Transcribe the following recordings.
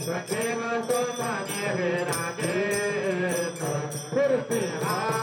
Devo tomar minha verdadeira Por final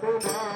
তোমার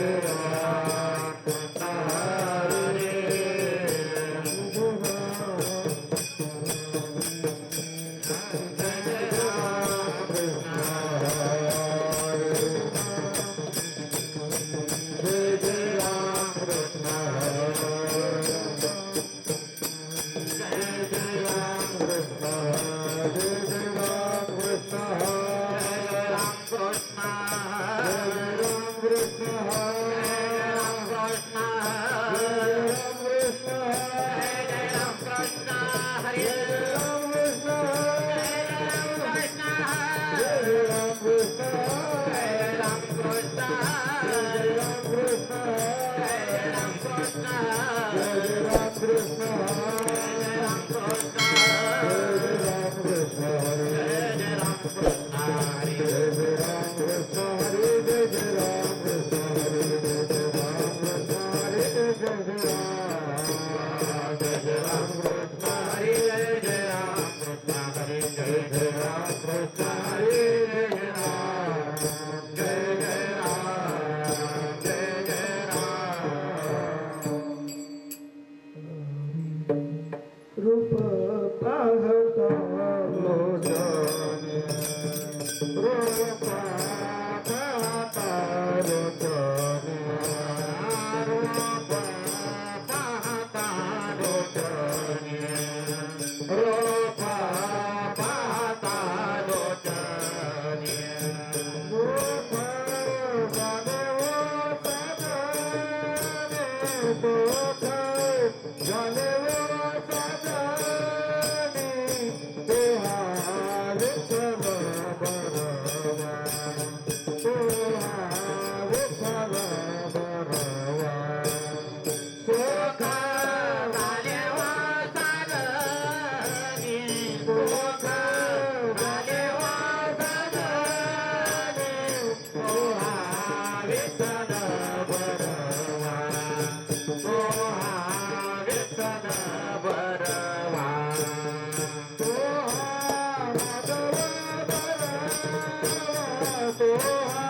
Yeah. Hare Krishna Oh,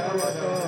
Oh, my God.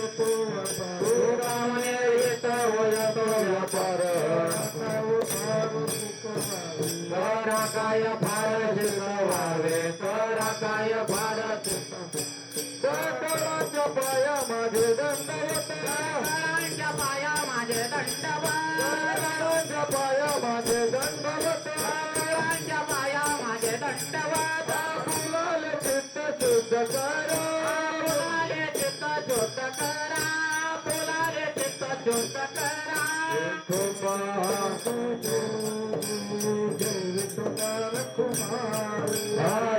పాయ మాజే దండవత రాంగ పాయ మాజే దండవత పులాల చిత్త Kumar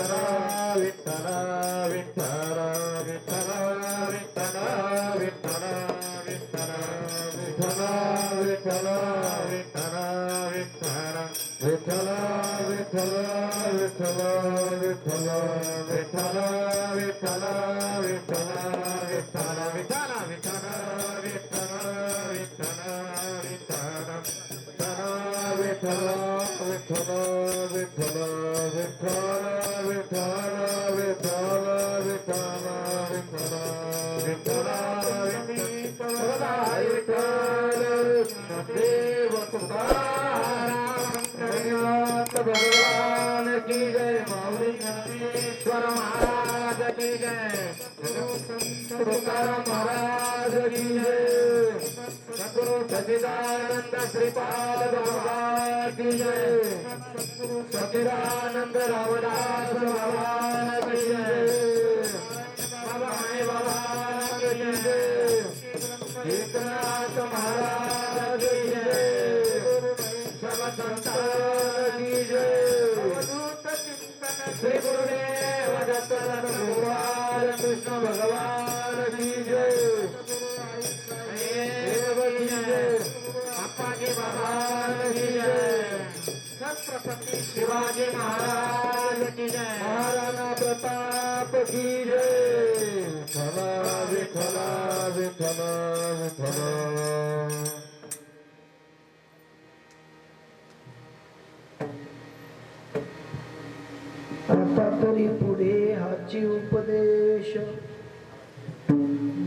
Thank you. भगवान की जय माऊली ज्ञानेश्वर महाराज की जय तुकाराम महाराज सचिदानंद श्रीपाद भगवान विजय कृष्ण भगवान की जय देव की जय अप्पाजी भगवान की जय छत्रपति शिवाजी महाराज की जय महाराणा प्रताप की जय विठला विठला विठला विठला तरी पुढे हाची उपदेश.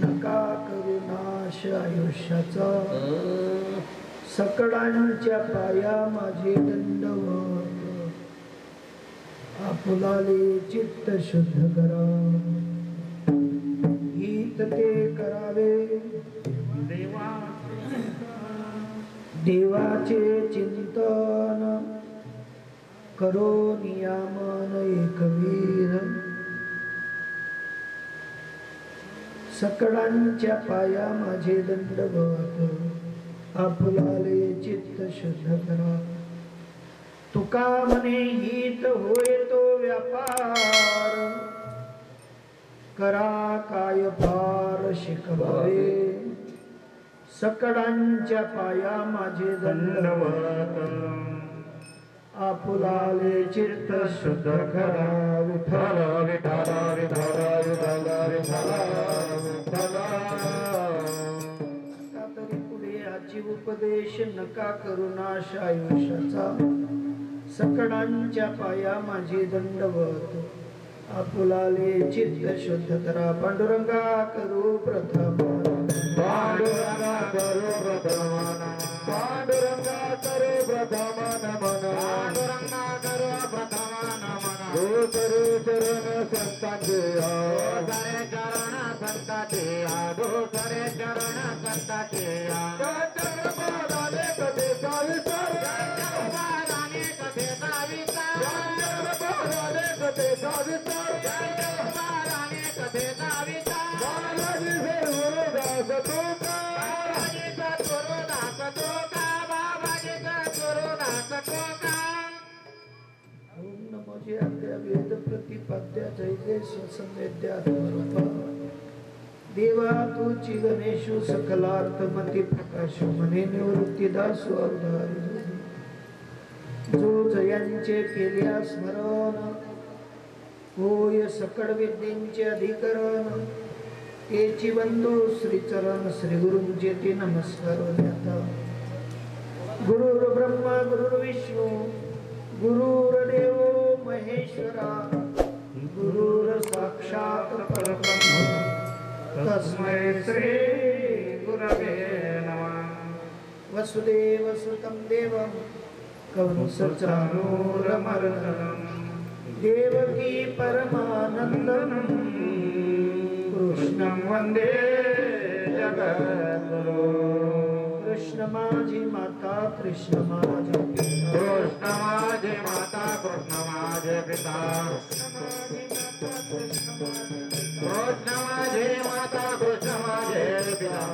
नका करू नाश आयुष्याचा. सकडांच्या पाया माझे दंडवत आपुलाले चित्त शुद्ध करा. हित ते करावे. देवाचे चिंतन. करो नियामन एकवीर सकडांच्या पाया माझे दंडवत आपुलाले चित्त शुद्ध करा. तुका म्हणे हित होय तो व्यापार. करा काय फार शिकवावे. सकडांच्या पाया माझे दंडवत आपुलाले चित्त शुद्ध करा विठ्ठल विठ्ठल विठ्ठल विठ्ठल विठ्ठल विठला पुढे आजी उपदेश नका करू नाश आयुष्याचा. सकडांच्या पाया माझी दंडवत. आपुलाले चित्त शुद्ध करा पांडुरंगा करू प्रथम. पांडुरंगा संतांचे सारे चरण संतांचे हो सारे चरण संतांचे मुझे नमो वेद प्रतिपाद्या जैते स्वसंवेद्यात्मरूपा देवा तुची गणेशु सकलार्थमती प्रकाश मने निवृत्ती दासु अवधारी जो जयांचे केल्या स्मरण होय सकळ विद्येंचे अधिकरण तेची बंधू श्रीचरण श्री गुरुंचे ते नमस्कार देता गुरुर ब्रह्मा गुरुर विष्णू गुरुर्देव महेश्वरा गुरुर साक्षात परब्रह्म. तस्मै श्री गुरवे नमः. वसुदेव सुतं देवं कंसचानूरमर्दनं देवकी परमानन्दनं कृष्णं वन्दे जगद्गुरु. कृष्ण माझी माता कृष्ण माझे कृष्ण माझे माता कृष्ण माझे पिता. कृष्ण माझे माता कृष्ण माझे पिता.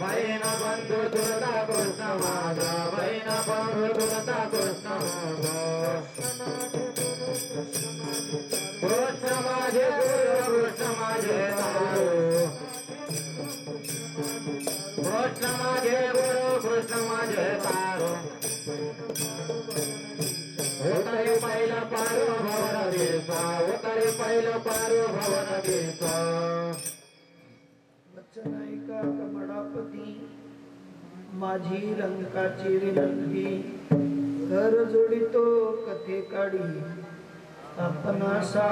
बहीण बंधू तुरता कृष्ण माझा बहीण बंधू तुरता कृष्ण माझे पारो भवन देसा पारो भवन देसा कमळापती माझी लंकाची विनंती घर जोडितो कथे काढी? आपणासा